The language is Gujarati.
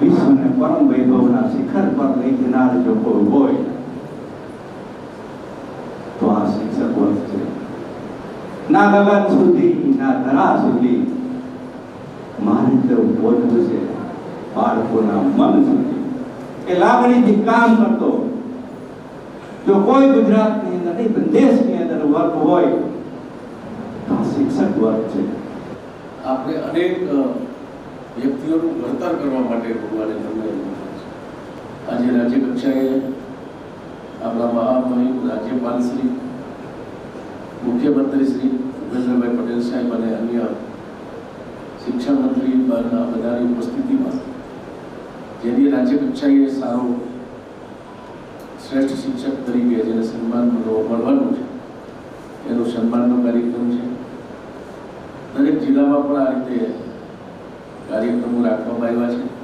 વિશ્વને પરમ વૈભવના શિખર પર લઈ જનાર જો કોઈ હોય, તો આ શિક્ષક વર્ગ છે. ના ગગન સુધી, ના ધરા સુધી મારે તો બોલવું છે, બાળકોના મન સુધી. એ લાગણીથી કામ કરતો. જો કોઈ ગુજરાતની અંદર નહીં દેશની અંદર વર્ગ હોય, તો શિક્ષક વર્ગ છે. આપણે અનેક અ, ભણતર કરવા માટે ભગવાને તમને આજે રાજ્ય કક્ષાએ આપણા મહામહિમ રાજ્યપાલ શ્રી મુખ્યમંત્રી શ્રી ભૂપેન્દ્રભાઈ પટેલ સાહેબ અને અન્ય શિક્ષણ મંત્રી બહારના બધાની ઉપસ્થિતિમાં જેની રાજ્ય કક્ષાએ સારો શ્રેષ્ઠ શિક્ષક તરીકે જેને સન્માન મળવાનું છે એનો સન્માનનો કાર્યક્રમ છે. દરેક જિલ્લામાં પણ આ રીતે કાર્યક્રમો રાખવામાં આવ્યા છે.